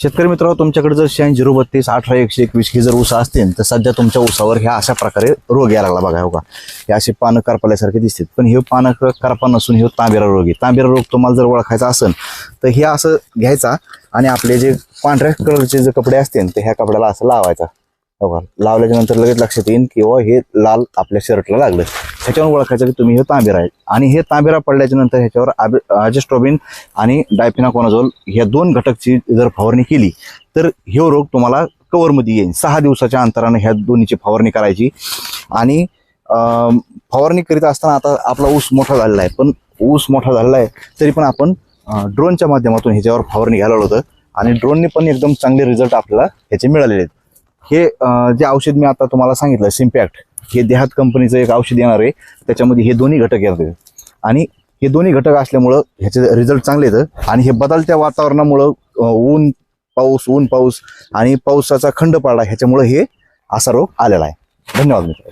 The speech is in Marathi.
शेतकरी मित्रांनो तुमच्याकडे जर शेण झिरो बत्तीस अठरा एकशे एकवीस ही जर उसा असतील तर सध्या तुमच्या उसावर ह्या अशा प्रकारे रोग यायला लागला बघा हो का? हे असे पानं करपाल्यासारखे दिसतात. पण हे पानं करपा नसून हे तांबेरा रोग आहे. तांबेरा रोग तुम्हाला जर ओळखायचा असेल तर हे असं घ्यायचा आणि आपले जे पांढऱ्या कलरचे जे कपडे असतील ते ह्या कपड्याला असं लावायचा. बघा लावल्याच्या नंतर लगेच लक्षात येईल की हे लाल आपल्या शर्टला लागलं. ह्याच्यावर ओळखायचं की तुम्ही हे तांबेरा आहे आणि हे तांबेरा पडल्याच्या नंतर ह्याच्यावर अजेस्ट्रोबिन आणि डायफिनाकोनाझोल ह्या दोन घटकची जर फवारणी केली तर हे रोग तुम्हाला कवरमध्ये येईल सहा दिवसाच्या अंतराने ह्या दोन्हीची फवारणी करायची. आणि फवारणी करीत असताना आता आपला ऊस मोठा झालेला आहे. पण ऊस मोठा झालेला आहे तरी पण आपण ड्रोनच्या माध्यमातून ह्याच्यावर फवारणी घ्यायला होतं. आणि ड्रोनने पण एकदम चांगले रिझल्ट आपल्याला ह्याचे मिळालेले आहेत. हे जे औषध मी आता तुम्हाला सांगितलं सिम्पॅक्ट हे देहात कंपनीचं एक औषध येणार आहे. त्याच्यामध्ये हे दोन्ही घटक येतात आणि हे दोन्ही घटक असल्यामुळं ह्याचे रिझल्ट चांगले येतं आणि हे बदलत्या वातावरणामुळं ऊन पाऊस ऊन पाऊस आणि पावसाचा खंड पडला ह्याच्यामुळं हे असा रोग आलेला आहे. धन्यवाद मित्र